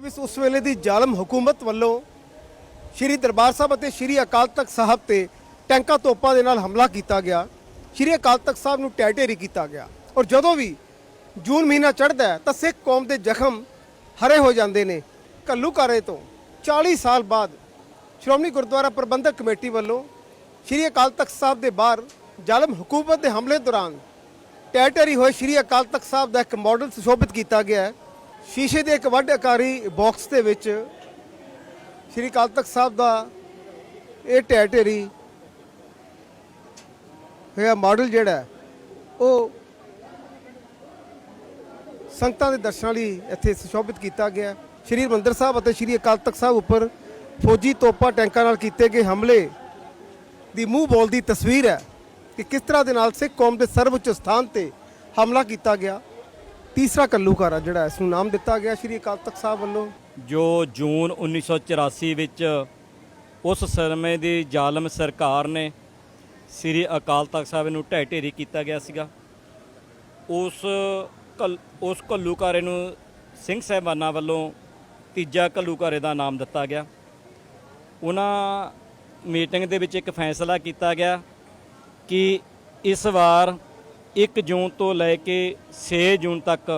ਵਿੱਚ ਉਸ ਵੇਲੇ ਦੀ ਜ਼ਾਲਮ ਹਕੂਮਤ ਵੱਲੋਂ ਸ਼੍ਰੀ ਦਰਬਾਰ ਸਾਹਿਬ ਅਤੇ ਸ਼੍ਰੀ ਅਕਾਲ ਤਖਤ ਸਾਹਿਬ ਤੇ ਟੈਂਕਾਂ ਤੋਪਾਂ ਦੇ ਨਾਲ ਹਮਲਾ ਕੀਤਾ ਗਿਆ। ਸ਼੍ਰੀ ਅਕਾਲ ਤਖਤ ਸਾਹਿਬ ਨੂੰ ਢਹਿ ਢੇਰੀ ਕੀਤਾ ਗਿਆ। ਔਰ ਜਦੋਂ ਵੀ ਜੂਨ ਮਹੀਨਾ ਚੜ੍ਹਦਾ ਤਾਂ ਸਿੱਖ ਕੌਮ ਦੇ ਜ਼ਖਮ ਹਰੇ ਹੋ ਜਾਂਦੇ ਨੇ। ਘੱਲੂਘਾਰੇ ਤੋਂ 40 ਸਾਲ ਬਾਅਦ ਸ਼੍ਰੋਮਣੀ ਗੁਰਦੁਆਰਾ ਪ੍ਰਬੰਧਕ ਕਮੇਟੀ ਵੱਲੋਂ ਸ਼੍ਰੀ ਅਕਾਲ ਤਖਤ ਸਾਹਿਬ ਦੇ ਬਾਹਰ ਜ਼ਾਲਮ ਹਕੂਮਤ ਦੇ ਹਮਲੇ ਦੌਰਾਨ ਟੈਟੇਰੀ ਹੋਏ ਸ਼੍ਰੀ ਅਕਾਲ ਤਖਤ ਸਾਹਿਬ ਦਾ ਇੱਕ ਮਾਡਲ ਸੁਸ਼ੋਭਿਤ ਕੀਤਾ ਗਿਆ ਹੈ। ਸ਼ੀਸ਼ੇ ਦੇ ਇੱਕ ਵੱਡ ਆਕਾਰੀ ਬਾਕਸ ਦੇ ਵਿੱਚ ਸ਼੍ਰੀ ਅਕਾਲ ਤਖਤ ਸਾਹਿਬ ਦਾ ਇਹ ਢਹਿ ਢੇਰੀ ਹੋਇਆ ਮਾਡਲ ਜਿਹੜਾ ਉਹ ਸੰਗਤਾਂ ਦੇ ਦਰਸ਼ਨਾਂ ਲਈ ਇੱਥੇ ਸੁਸ਼ੋਭਿਤ ਕੀਤਾ ਗਿਆ। ਸ਼੍ਰੀ ਹਰਿਮੰਦਰ ਸਾਹਿਬ ਅਤੇ ਸ਼੍ਰੀ ਅਕਾਲ ਤਖਤ ਸਾਹਿਬ ਉੱਪਰ ਫੌਜੀ ਤੋਪਾ ਟੈਂਕਾਂ ਨਾਲ ਕੀਤੇ ਗਏ ਹਮਲੇ ਦੀ ਮੂੰਹ ਬੋਲ ਦੀ ਤਸਵੀਰ ਹੈ ਕਿ ਕਿਸ ਤਰ੍ਹਾਂ ਦੇ ਨਾਲ ਸਿੱਖ ਕੌਮ ਦੇ ਸਰਵਉੱਚ ਸਥਾਨ ਤੇ ਹਮਲਾ ਕੀਤਾ ਗਿਆ। ਤੀਸਰਾ ਘੱਲੂਘਾਰਾ ਜਿਹੜਾ ਇਸ ਨੂੰ ਨਾਮ ਦਿੱਤਾ ਗਿਆ ਸ਼੍ਰੀ ਅਕਾਲ ਤਖਤ ਸਾਹਿਬ ਵੱਲੋਂ। ਜੋ ਜੂਨ 1984 ਵਿੱਚ ਉਸ ਸਮੇਂ ਦੀ ਜ਼ਾਲਮ ਸਰਕਾਰ ਨੇ ਸ੍ਰੀ ਅਕਾਲ ਤਖਤ ਸਾਹਿਬ ਨੂੰ ਢਹਿ ਢੇਰੀ ਕੀਤਾ ਗਿਆ ਸੀਗਾ। ਉਸ ਕੱਲ- ਉਸ ਘੱਲੂਘਾਰੇ ਨੂੰ ਸਿੰਘ ਸਾਹਿਬਾਨਾਂ ਵੱਲੋਂ ਤੀਜਾ ਘੱਲੂਘਾਰੇ ਦਾ ਨਾਮ ਦਿੱਤਾ ਗਿਆ। ਉਹਨਾਂ ਮੀਟਿੰਗ ਦੇ ਵਿੱਚ ਇੱਕ ਫੈਸਲਾ ਕੀਤਾ ਗਿਆ ਕਿ ਇਸ ਵਾਰ 1 ਜੂਨ ਤੋਂ ਲੈ ਕੇ 6 ਜੂਨ ਤੱਕ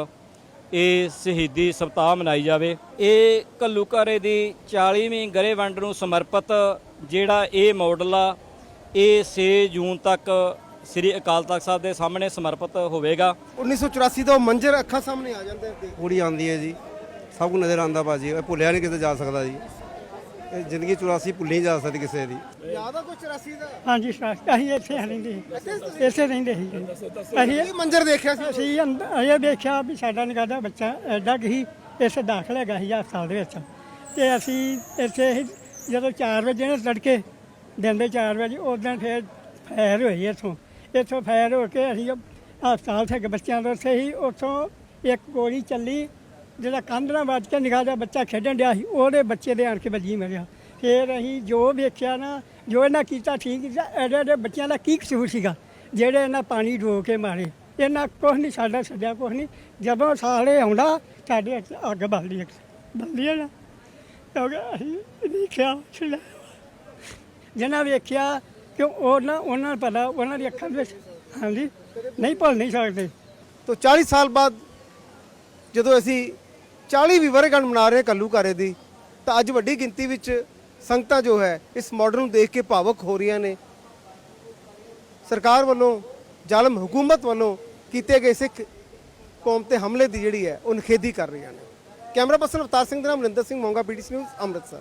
ਇਹ ਸ਼ਹੀਦੀ ਸਪਤਾਹ ਮਨਾਈ ਜਾਵੇ। ਇਹ ਘੱਲੂਘਾਰੇ ਦੀ 40ਵੀਂ ਗਰੇਵੰਡ ਨੂੰ ਸਮਰਪਿਤ ਜਿਹੜਾ ਇਹ ਮਾਡਲ ਆ ਇਹ 6 ਜੂਨ ਤੱਕ ਸ੍ਰੀ ਅਕਾਲ ਤਖਤ ਸਾਹਿਬ ਦੇ ਸਾਹਮਣੇ ਸਮਰਪਿਤ ਹੋਵੇਗਾ। 1984 ਦਾ ਉਹ ਮੰਜ਼ਰ ਅੱਖਾਂ ਸਾਹਮਣੇ ਆ ਜਾਂਦਾ ਹੈ ਪੂਰੀ ਆਉਂਦੀ ਹੈ ਜੀ। ਸਭ ਕੁਝ ਨਜ਼ਰ ਆਉਂਦਾ ਭਾਜੀ ਇਹ ਭੁੱਲਿਆ ਨਹੀਂ ਕਿਤੇ ਜਾ ਸਕਦਾ ਜੀ। ਜ਼ਿੰਦਗੀ 84 ਭੁੱਲੀ ਨਹੀਂ ਜਾ ਸਕਦੀ ਕਿਸੇ ਦੀ। ਯਾਦ ਆ ਕੋਈ 84 ਦਾ? ਹਾਂਜੀ ਸਰ ਅਸੀਂ ਇੱਥੇ ਰਹਿੰਦੇ ਸੀ। ਇੱਥੇ ਰਹਿੰਦੇ ਸੀ। ਅਸੀਂ ਇਹ ਮੰਜ਼ਰ ਦੇਖਿਆ ਸੀ। ਅਸੀਂ ਅੰਦਰ ਇਹ ਦੇਖਿਆ ਵੀ ਸਾਡਾ ਨਿਕਾਦਾ ਬੱਚਾ ਐਡਾ ਕਿ ਸੀ ਇਸ ਦਾਖਲ ਹੈਗਾ ਸੀ ਹਸਪਤਾਲ ਦੇ ਵਿੱਚ। ਤੇ ਅਸੀਂ ਇੱਥੇ ਹੀ ਜਦੋਂ 4 ਵਜੇ ਨੇ ਤੜਕੇ ਦਿਨ ਦੇ 4 ਵਜੇ ਉਦੋਂ ਫਿਰ ਫਾਇਰ ਹੋਈ ਇੱਥੋਂ। ਇੱਥੋਂ ਫਾਇਰ ਹੋ ਕੇ ਅਸੀਂ ਹਸਪਤਾਲ থেকে ਬੱਚਿਆਂ ਦੇ ਉੱਥੇ ਹੀ ਉੱਥੋਂ ਇੱਕ ਗੋਲੀ ਚੱਲੀ ਜਿਹੜਾ ਕੰਧ ਨਾਲ ਵੱਜ ਕੇ ਨਿਗਾਹ ਦਾ ਬੱਚਾ ਖੇਡਣ ਡਿਆ ਸੀ, ਉਹਦੇ ਬੱਚੇ ਦੇ ਆਣ ਕੇ ਵੱਜੀ ਮਰਿਆ ਫਿਰ ਅਸੀਂ ਜੋ ਵੇਖਿਆ ਨਾ, ਜੋ ਇਹਨਾਂ ਕੀਤਾ ਠੀਕ ਕੀਤਾ ਐਡੇ ਐਡੇ ਬੱਚਿਆਂ ਦਾ ਕੀ ਕਸੂਰ ਸੀਗਾ, ਜਿਹੜੇ ਇਹਨਾਂ ਪਾਣੀ ਡੋ ਕੇ ਮਾਰੇ। ਇਹਨਾਂ ਕੁਛ ਨਹੀਂ ਸਾਡਾ ਸੱਜਾ ਕੁਛ ਨਹੀਂ ਜਦੋਂ ਸਾਲੇ ਆਉਂਦਾ, ਸਾਡੇ ਅੱਗ ਬਲਦੀ ਹੈ। ਬਲਦੀ ਹੈ ਨਾ? ਕਿਉਂਕਿ ਅਸੀਂ ਵੇਖਿਆ ਛਿੜਾ ਜਿਹਨਾਂ ਵੇਖਿਆ ਕਿ ਉਹ ਨਾ, ਉਹਨਾਂ ਨੂੰ ਪਤਾ, ਉਹਨਾਂ ਦੀ ਅੱਖਾਂ ਵਿੱਚ, ਹਾਂਜੀ, ਨਹੀਂ ਭੁੱਲ ਨਹੀਂ ਸਕਦੇ। ਤੋਂ 40 ਸਾਲ ਬਾਅਦ ਜਦੋਂ ਅਸੀਂ 40 ਵੀ ਵਰ੍ਹੇਗੰਢ ਮਨਾ ਰਹੇ ਕੱਲੂਕਾਰੇ ਦੀ, ਤਾਂ ਅੱਜ ਵੱਡੀ ਗਿਣਤੀ ਵਿੱਚ ਸੰਗਤਾਂ ਜੋ ਹੈ, ਇਸ ਮਾਡਲ ਨੂੰ ਦੇਖ ਕੇ ਭਾਵਕ ਹੋ ਰਹੀਆਂ ਨੇ। ਸਰਕਾਰ ਵੱਲੋਂ, ਜ਼ਾਲਮ ਹਕੂਮਤ ਵੱਲੋਂ ਕੀਤੇ ਗਏ ਸਿੱਖ ਕੌਮ ਤੇ ਹਮਲੇ ਦੀ ਜਿਹੜੀ ਹੈ, ਉਹ ਨਿਖੇਧੀ ਕਰ ਰਹੀਆਂ ਨੇ। ਕੈਮਰਾ ਪਰਸਨ ਅਵਤਾਰ ਸਿੰਘ ਦੇ ਨਾਮ ਮਨਿੰਦਰ ਸਿੰਘ ਮੋਂਗਾ ਪੀਟੀਸੀ ਨਿਊਜ਼ ਅੰਮ੍ਰਿਤਸਰ।